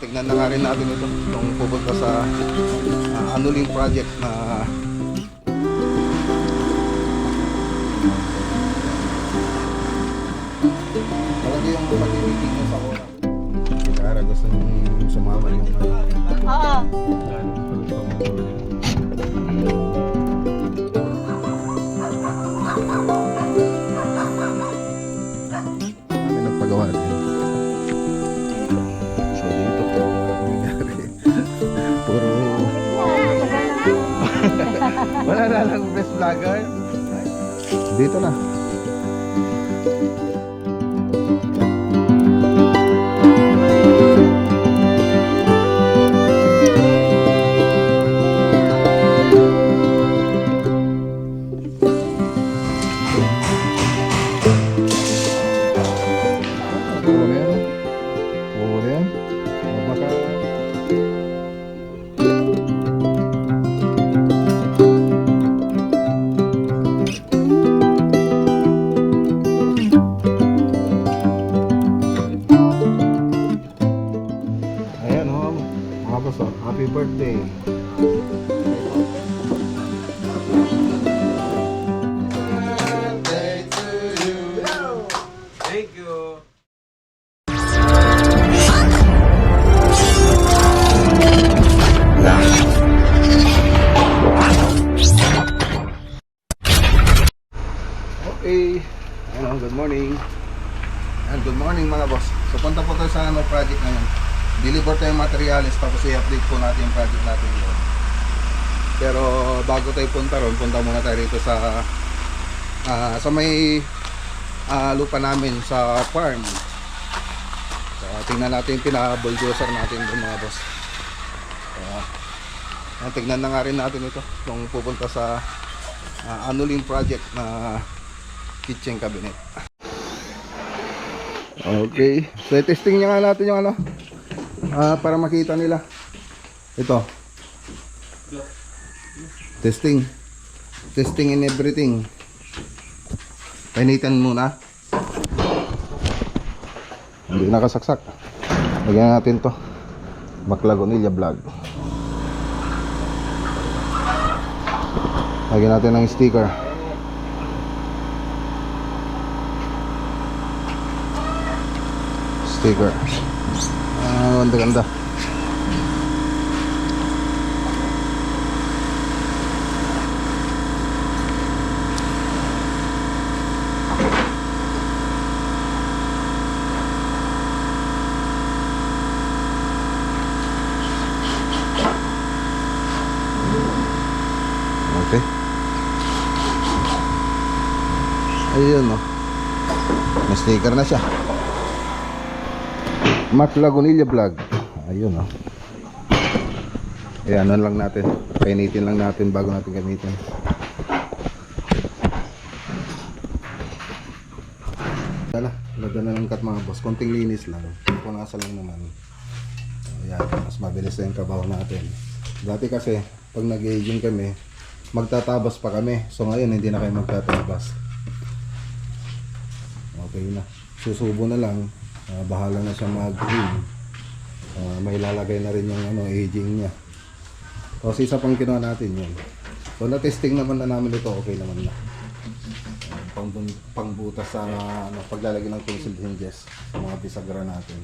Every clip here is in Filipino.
tignan na nga rin natin ito kung pupunta sa uh, Anuling project na Talaga yung matibigin mo sa oras. Kaya gusto mong sumama yung ano. Oo. Wala na lang best vlogger. Dito na. Mga boss. So punta po tayo sa ano project ngayon. Deliver tayo materials tapos i-update po natin yung project natin doon. Pero bago tayo punta ron, punta muna tayo rito sa ah, sa may ah, lupa namin sa farm. So tingnan natin yung pina-bulldozer natin doon mga boss. So, ah, tignan na nga rin natin ito kung pupunta sa uh, Anuling project na kitchen cabinet. Okay. So, testing niya nga natin yung ano. ah, para makita nila. Ito. Testing. Testing in everything. Painitan muna. Hindi nakasaksak. Lagyan natin to. Maclagonilla vlog. Lagyan natin ng sticker. Sticker. Ah, ganda ganda. Okay. Ayun oh. May sticker na siya. Mac Lagunilla Vlog. Ayun oh. Ayan, ano lang natin. Painitin lang natin bago natin gamitin. Wala, lagyan na ng cut mga boss. Konting linis lang. Punasan lang naman. Ayan, mas mabilis na yung kabaho natin. Dati kasi, pag nag-aging kami, magtatabas pa kami. So ngayon, hindi na kayo magtatabas. Okay na. Susubo na lang. Ah, bahala na siya mag-green. Ah, may lalagay na rin yung ano, aging niya. Tapos isa pang kinuha natin yun. So na-testing naman na namin ito, okay naman na. Ah, pang, pangbutas sa ano, paglalagay ng pencil hinges sa mga bisagra natin.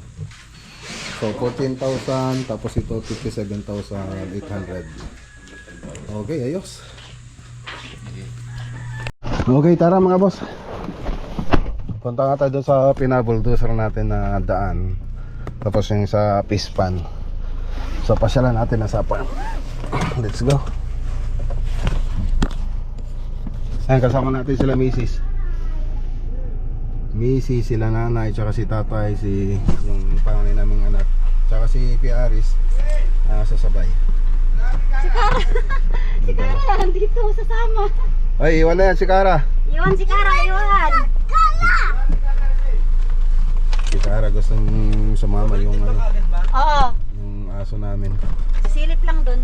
So 14,000 tapos ito 57,800. Okay, ayos. Okay, tara mga boss. Punta nga tayo doon sa pinabuldoser natin na daan. Tapos yung sa pispan. So pasyalan natin na sa farm. Let's go. Ayan, kasama natin sila misis. Misi, sila nanay, tsaka si tatay, si yung panganay naming anak. Tsaka si Piaris, ah, sasabay. Si Kara. si Kara, andito, sasama. Ay, iwan na yan si Kara. Iwan si Kara, iwan. Si Kara gustong sumama yung ano, Oo. yung aso namin. Silip lang dun.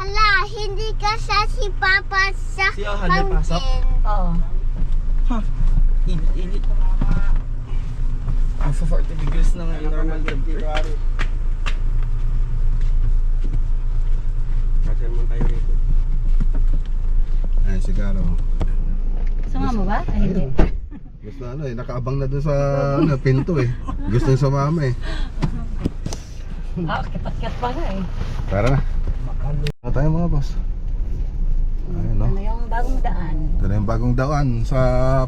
Hala, hindi ka sa si Papa sa Si Johan may pasok? Oo. Init, init. Nasa 40 degrees na nga yung normal temperature. Kasi naman tayo rito. Ay, sigaro. Sumama ba? Ay, hindi. Gusto ano eh, nakaabang na dun sa ano, pinto eh. Gusto yung sumama eh. Ah, kipat-kipat pa nga eh. Tara na. Ano tayo mga boss? Ayun no. Ano yung bagong daan? Ito na yung bagong daan sa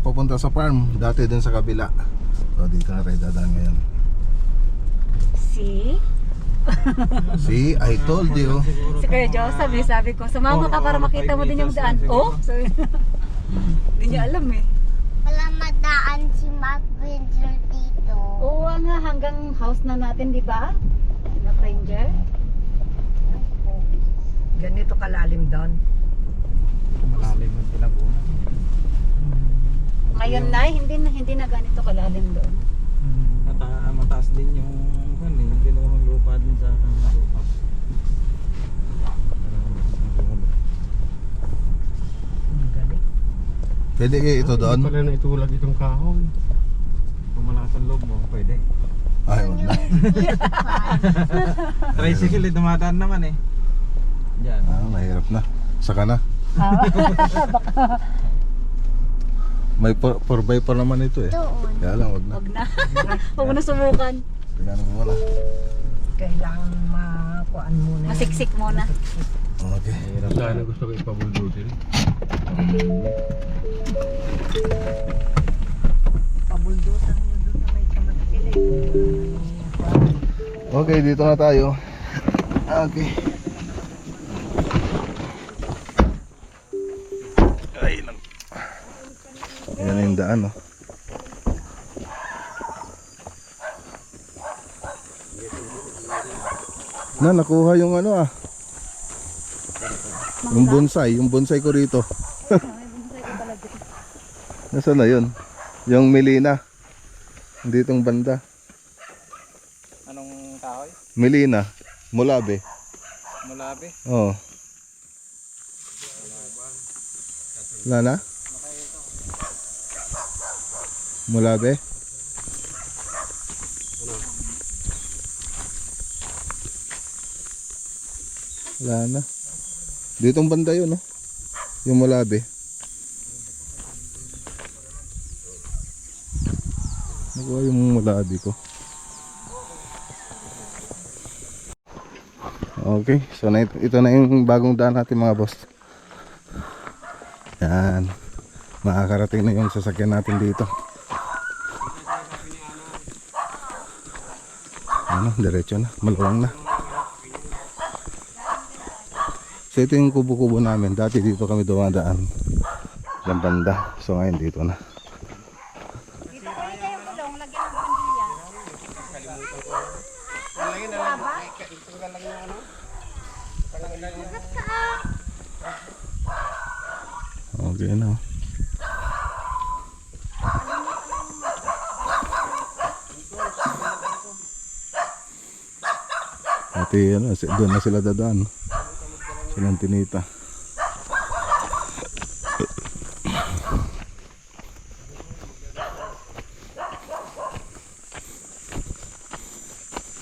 papunta sa farm. Dati dun sa kabila. So dito na tayo dadaan ngayon. Si? See, I told you. Si Kuya Joseph sabi ko, sumama ka para makita mo din yung daan. Oh? Hindi niya alam eh. Madaan si Mark Windsor dito. Oo nga, hanggang house na natin, di ba? Na Ranger. Ganito kalalim doon. Malalim yung tinabunan. Ngayon na, hindi na, hindi na ganito kalalim doon. Mata mataas din yung kan eh, yung kinuhang lupa din sa uh, lupa. Ang galing. Pwede kayo ito doon? Hindi pala na itulag itong kahoy. Kung malakas ang loob mo, pwede. Ay, wag na. Tricycle eh, dumadaan naman eh. Diyan. Ah, mahirap na. Saka na. May 4x4 naman ito eh. Doon. Kaya lang, wag na. Huwag na. Huwag mo na subukan. Tingnan mo muna. Kailangan makuan muna. Masiksik muna. Okay. Hirap Sana gusto ko ipabuldutin. Pabuldutan nyo doon sa may kamatili. Okay, dito na tayo. Okay. Ay, nang... Yan yung daan, oh. Na, nakuha yung ano ah. Yung bonsai, yung bonsai ko rito. Nasaan na yun? Yung Melina. Ditong banda. Anong kahoy? Melina. Mulabe. Mulabi? Oo. Wala na? Mulabe? Wala na. Ditong banda yun, no? Yung mulabe. Nakuha yung mulabe ko. Okay, so na ito, ito na yung bagong daan natin mga boss. Yan. Makakarating na yung sasakyan natin dito. Ano, diretso na, maluwang na. So ito yung kubo-kubo namin. Dati dito kami dumadaan. Ng banda. So ngayon dito na. Yung yung. Okay na. oh. Ate, ano, doon na sila dadaan. Silang tinita.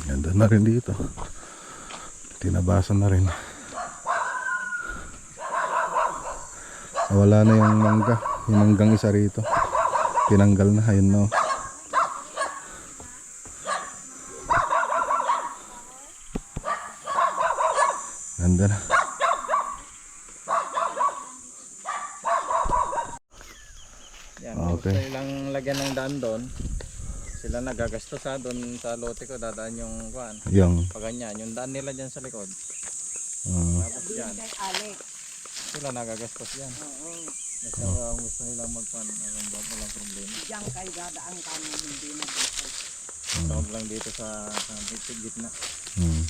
Ganda na rin dito. Tinabasan na rin. Wala na yung mangga. Yung manggang isa rito. Tinanggal na. Ayun na. oh. Ganda na. Yan. Okay. Gusto lagyan ng daan doon. Sila nagagastos ha doon sa lote ko dadaan yung kuan. Yung. Pag ganyan, yung daan nila dyan sa likod. ah, Tapos yan, Alex. sila nagagastos yan. Kasi ang gusto nilang magkuan, ang ba walang problema. Diyan kayo dadaan kami hindi na dito. Tawag lang dito sa, sa bit- gitna. hmm.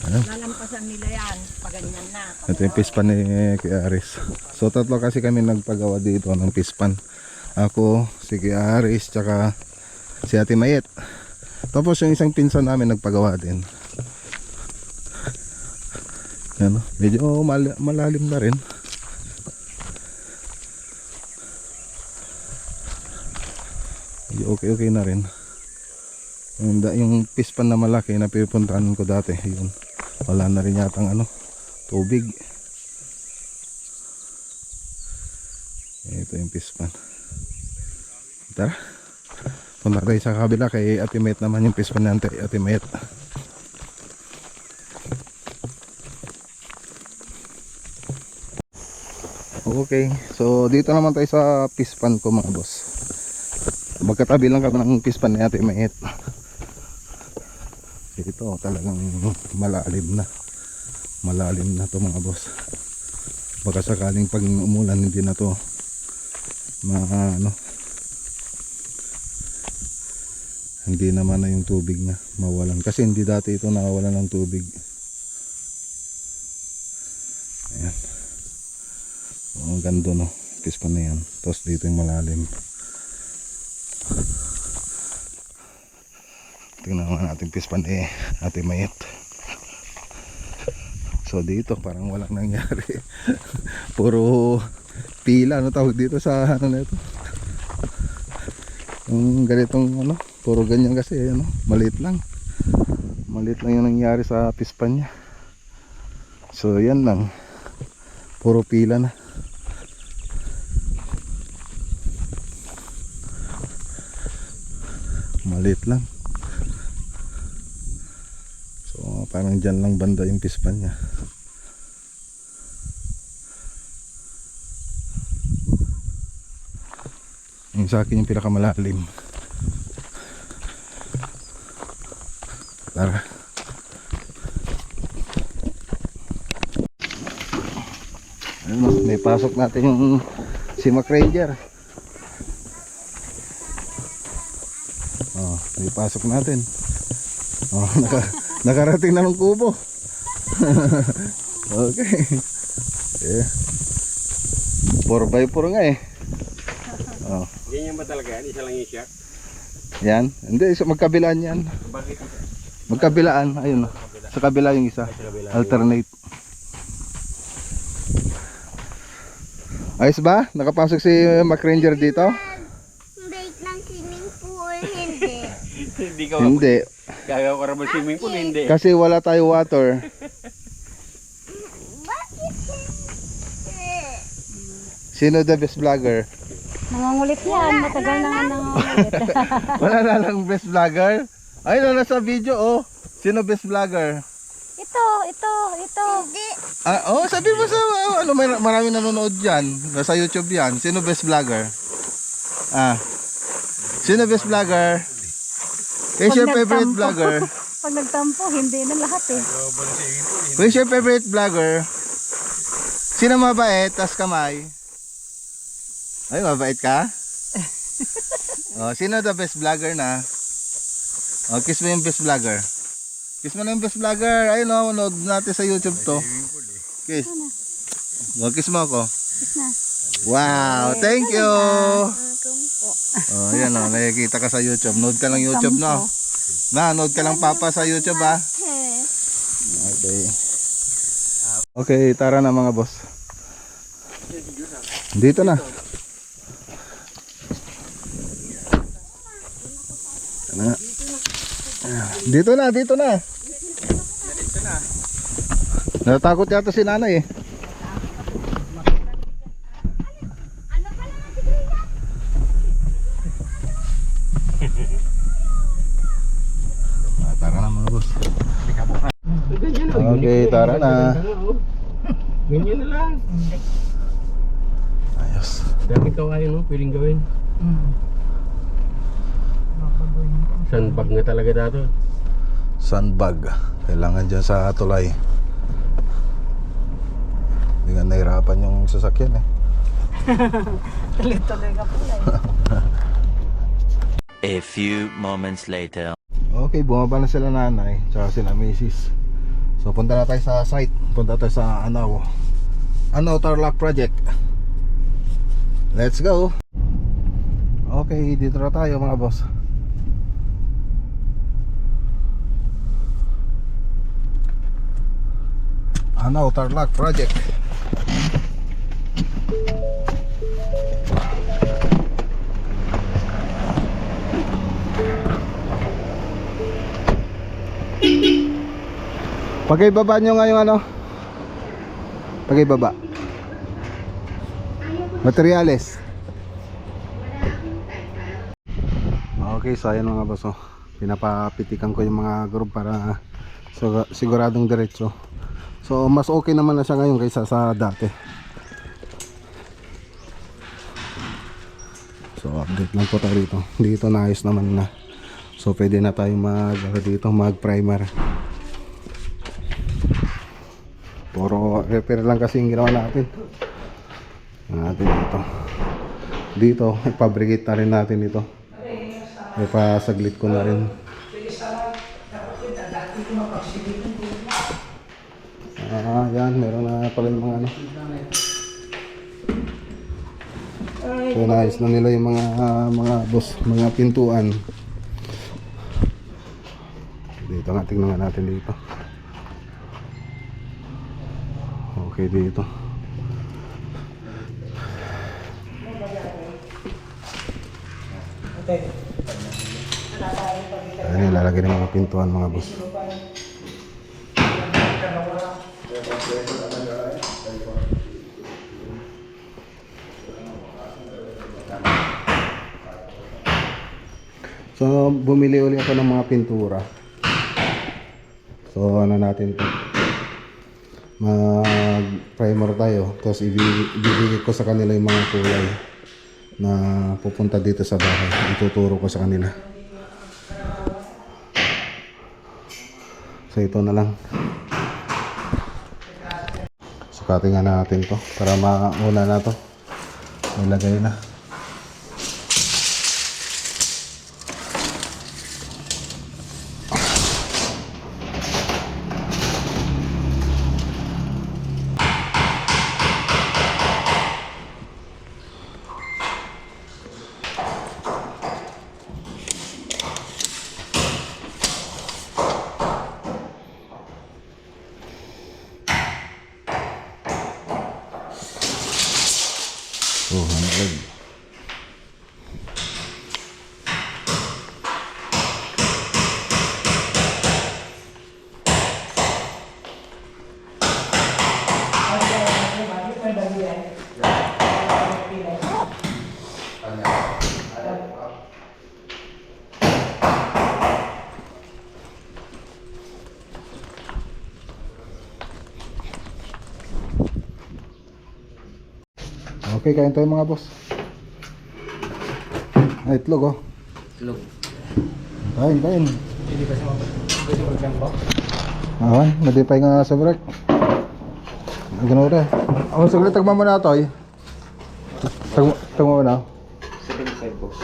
Lalampasan nila yan. Pag ganyan na. Ito yung pispan ni Kuya Aris. So tatlo kasi kami nagpagawa dito ng pispan. Ako, si Aris, tsaka si Ate Mayet. Tapos yung isang pinsan namin nagpagawa din. Yan, oh. medyo mal- malalim na rin. Medyo okay-okay na rin. Yung, da- yung pispan na malaki na pipuntahan ko dati, yun. Wala na rin yatang ano, tubig. Ito yung pispan. Tara. Punta sa kabila kay Ate Met naman yung pispan ni Ate- Ate Met. Okay, so dito naman tayo sa pispan ko mga boss. Magkatabi lang kami ng pispan ni Ate Met. Ito talagang malalim na. Malalim na to mga boss. Baka sakaling pag umulan hindi na to ma ano hindi naman na yung tubig na mawalan. Kasi hindi dati ito nakawalan ng tubig. Ayan. Oh, ang ganda no? Pispan na yan. Tapos dito yung malalim. Tingnan nga natin pispan eh ate mayet. So dito parang walang nangyari. Puro pila ano tawag dito sa ano na ito? Yung ganitong ano puro ganyan kasi ano maliit lang. Maliit lang yung nangyari sa pispan niya. So yan lang. Puro pila na. Maliit lang. So parang dyan lang banda yung pispan niya. Yung sa akin yung pinakamalalim tara ano, may pasok natin yung si Mac Ranger oh, may pasok natin oh, naka, nakarating na ng kubo okay yeah. 4x4 nga eh oh. Ganyan ba talaga yan? Isa lang yung siya? Yan. Hindi, isa magkabilaan yan. Magkabilaan. Ayun. oh. Sa kabila yung isa. Alternate. Ayos ba? Nakapasok si Mac Ranger dito? Break ng swimming pool, hindi. Hindi ka Hindi. Gagawa ko rin swimming pool, hindi. Kasi wala tayo water. Bakit hindi? Sino the best vlogger? Nangungulit yan. Matagal na nga nangungulit. Wala na lang best vlogger? Ayun na nasa video oh. Sino best vlogger? ito, ito, ito. Hindi. Ah, oh, sabi mo sa ano may marami nanonood diyan. Nasa YouTube 'yan. Sino best vlogger? Ah. Sino best vlogger? Who's your favorite vlogger? Pag nagtampo, hindi na lahat eh. Who's your favorite vlogger? Sino mabait? Tas kamay. Ay, mabait ka? oh, sino the best vlogger na? Oh, kiss mo yung best vlogger. Kiss mo na yung best vlogger. Ayun oh, nood natin sa YouTube to. Kiss. Oh, kiss mo ako. Wow, thank you. Oh, yan oh, nakikita ka sa YouTube. Nood ka lang YouTube no. Na, nood ka lang papa sa YouTube ah. Okay. Okay, tara na mga boss. Dito na. Na. Dito na, dito na. Natatakot yata si nanay eh. Tara na mga boss. Okay, tara na. Ganyan na lang. Ayos. Dami kawain, no? Pwedeng gawin. Sandbag nga talaga dato. Sandbag. Kailangan dyan sa tulay. Hindi nga nahirapan yung sasakyan eh. Tuloy-tuloy ka pala eh. A few moments later. Okay, bumaba na sila nanay tsaka sila misis. So punta na tayo sa site. Punta tayo sa Anaw. Anaw Tarlac Project. Let's go. Okay, dito na tayo mga boss. an outer lock project. Pagibaba nyo nga yung ano? Pagibaba Materiales. Okay so ayan mga baso oh. Pinapapitikan ko yung mga group para so, siguradong diretso. So mas okay naman na siya ngayon kaysa sa dati. So update lang po tayo dito. Dito naayos naman na. So pwede na tayo mag ano dito, mag primer. Puro repair lang kasi yung ginawa natin. Natin dito. Dito, ipabrigate na rin natin ito. Ipasaglit ko na rin. Ah, yan, meron na pala yung mga ano. So, naayos na nila yung mga mga boss, mga pintuan. Dito nga, tingnan nga natin dito. Okay dito. Ano yung lalagay ng mga pintuan mga boss. So, bumili uli ako ng mga pintura. So, ano natin to? Mag-primer tayo. Tapos, ibi- ibibigay ko sa kanila yung mga kulay na pupunta dito sa bahay. Ituturo ko sa kanila. So, ito na lang. Sukatin nga natin to para mauna na to. Ilagay na. Oh, hanapag. Okay, kain tayo mga boss. Ay, itlog oh. Itlog. Kain, kain. Ah, nadipay nga sa break. Ganun rin. Ako saglit tagma mo na ito eh. Tagma, mo na.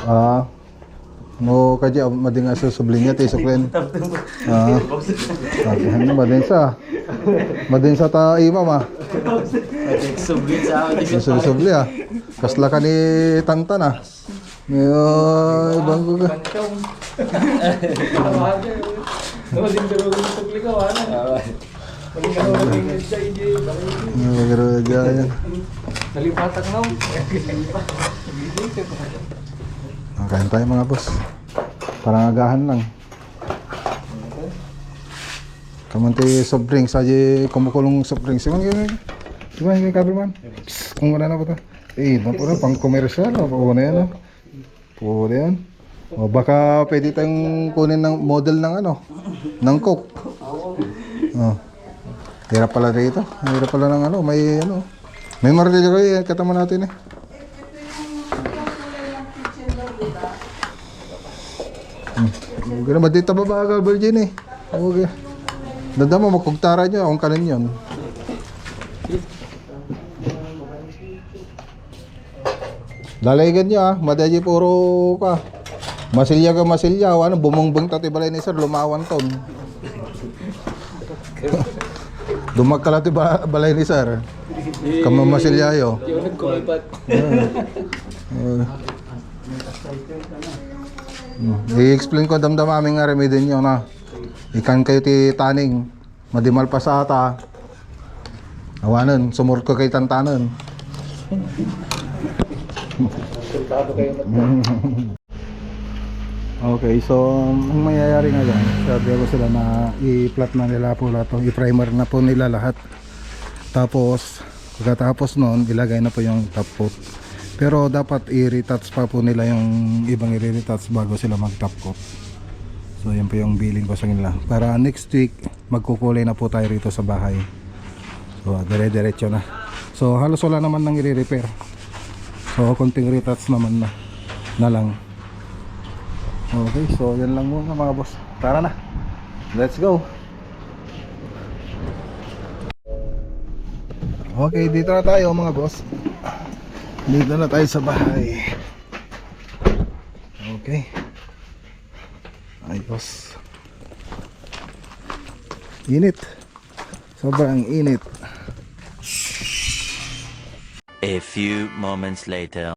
Ah. No, kaya mading nga sa subling niya, tayo suklin. Ah. Okay, ano, madin sa. Madin sa ta imam ah. Sublit sa akin. Subli-subli ah. Kasla ka ni Tantan ah. Ngayon, ibang ko ka. Ngayon, garo dyan. Nakain tayo mga boss. Parang agahan lang. Kamunti soft drinks, aja kumukulong soft drinks. Simang gini. Simang gini kabel man. Kung wala na ba ito? Eh, na po na, pang komersyal. O, po na yan. oh. Po na yan. O, baka pwede tayong kunin ng model ng ano, ng coke. Oh. Hirap pala rito. Hirap pala ng ano, may ano. May martilyo kayo, eh, katama natin eh. Okay naman dito babagal Virgin eh. Okay. Dada mo magkugtara nyo, akong kanin yun. Dalaygan nyo ah, madaji puro ka. Masilya ka masilya, ano, bumungbong tati balay ni sir, lumawan ton. Dumag ka ba- balay ni sir. Kama masilyayo. Yung nagkumipat. I-explain ko damdam aming nga remedy nyo na ikan kayo ti taning. Madimal pa sa ata. Awanan sumur ko kay tantanan Okay, so ang mangyayari ngayon, sabi ko sila na i-flat na nila po lahat, i-primer na po nila lahat. Tapos, pagkatapos noon, ilagay na po yung top coat. Pero dapat i-retouch pa po nila yung ibang i-retouch bago sila mag-top coat. So, yan po yung billing ko sa kanila. Para next week, magkukulay na po tayo rito sa bahay. So, dire-diretso na. So, halos wala naman nang i-repair. So, konting retouch naman na. Na lang. Okay, so yan lang muna mga boss. Tara na. Let's go. Okay, dito na tayo mga boss. Dito na tayo sa bahay. Okay. Ayos. Init. Sobrang init. A few moments later.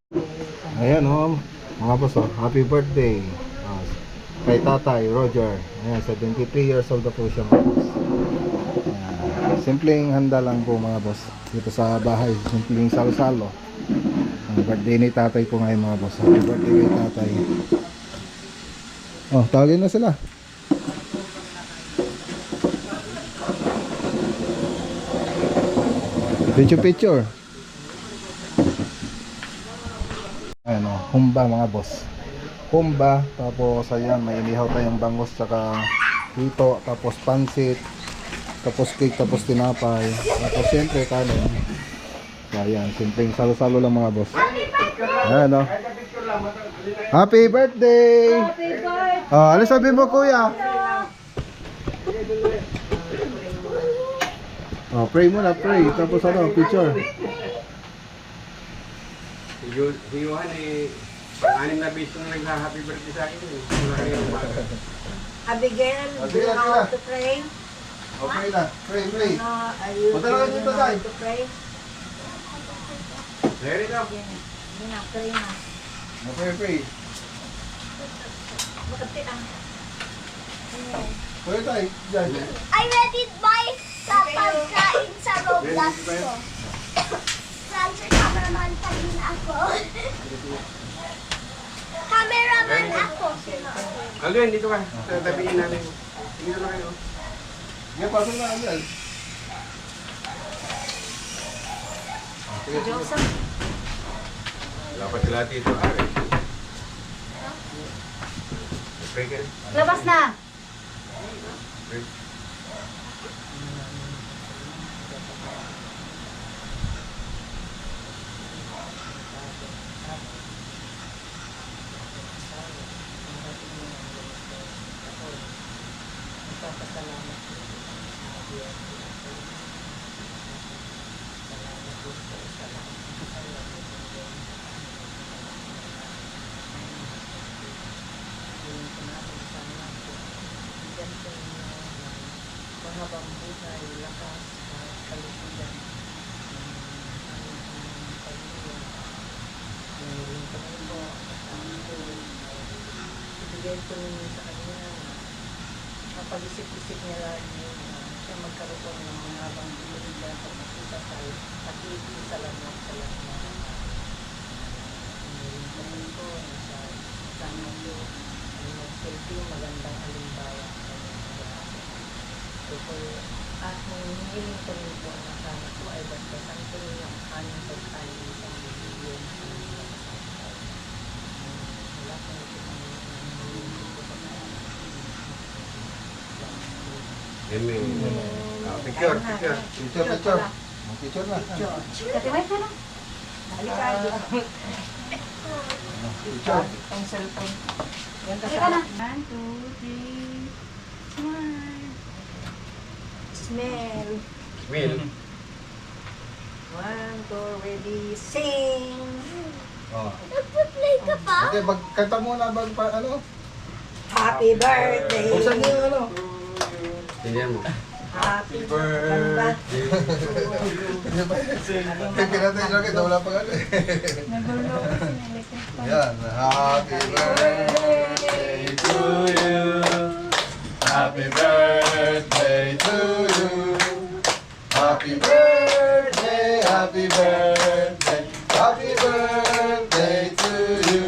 Ayan oh, mga boss oh, happy birthday. Ah, kay tatay, Roger. Ayan, 73 years old na po siya mga boss. Simpleng handa lang po mga boss. Dito sa bahay, simpleng salo-salo. Ang birthday ni tatay po ngayon mga boss. Happy birthday kay tatay. Oh, tawagin na sila. Picture picture. Ayan o, humba mga boss. Humba, tapos ayan, may inihaw tayong bangus tsaka hito, tapos pansit, tapos cake, tapos tinapay, tapos syempre kanin. Ayan, simpleng salo-salo lang mga boss. Ayan o. Happy birthday! Happy birthday! Oh, ano sabi mo kuya? Oh, pray muna, pray. Tapos ano, picture. Si Johan eh, anim na beses na nagha-happy birthday sa akin eh. Wala umaga. Abigail, do you know how to pray? Oh, pray na. Pray, pray. No, you, Punta you dito, know how Tay. to pray? There it go. Yun na, pray na. Oh, pray, pray. Makati ang Pray tayo. Diyan. I ready by sa pagkain sa Roblox ko. Sensor cameraman pa din ako. cameraman ako. Alvin, dito ka. Tabihin natin. Dito na kayo. Yan, pasok na yan. Wala pa sila dito. Ari. Pray ka. Labas na! Pray. mga bambuhay, lakas, at kalusugan ng aming pamilya. Ko na po sa ko, ibigay ko ninyo sa kanya na mapag-isip-isip niya yun na siya magkaroon ng mga bambuhay sa pagkakita tayo at iisalamat sa lahat ng mga Ngayon ko na po na sa sama ko ay magsilbi magandang halimbawa sa mga. Ito at hinihiling ko rin po na sana po ay bastasan ko rin ang aming pagkain sa bibigyan sa mga kasama. Wala ko na po ang hinihiling ko sa Amen. Ah, picture, picture. Picture, picture. Oh, Picture na. Katimay ka na. Halika, Picture. ang cellphone. Halika na. sa One, two, three. Smile. Smell. Will. One, two, ready, sing! Oh. Nagpa-play ka pa? Okay, magkanta muna bag pa ano? Happy birthday! Buksan niyo yung ano. Tingnan mo. Happy birthday! Kinatay lang kita, wala pang ano eh. Yan, happy birthday to you. Happy birthday to you. Happy birthday, happy birthday, happy birthday to you.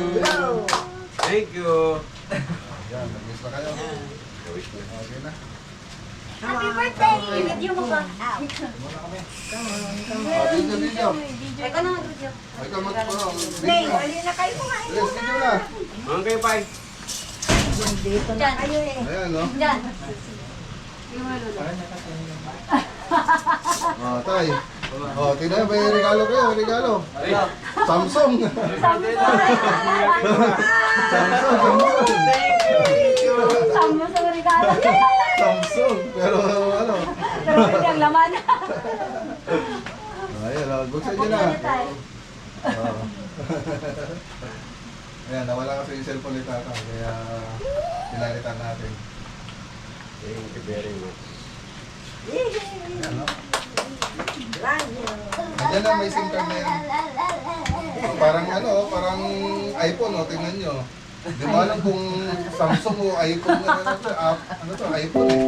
Thank you. Okay na. Happy birthday! Video mo ba? Ow. Ah, video, video. Ikaw na mag-video. Ay, ka mag ano, Nay, video. hali na kayo kumain Yes, muna. video na. Ang kayo, Pai. Diyan. Kayo eh. Ayan, no? Diyan. Oh, tay. Oh, tingnan, may regalo kayo, may regalo. Samsung. Samsung. Samsung. Sama sa regalo. Samsung. Pero ano? Pero hindi ang laman. Ayan, oh, buksan nyo na. Oo. Ayan, nawala kasi yung cellphone ni Tata, kaya pinalitan natin. Thank you very much. Ayan na, may SIM na yan. Oh, parang ano, parang iPhone, oh, tingnan nyo. Di ba alam kung Samsung o iPhone ano to, app, ano to, iPhone eh.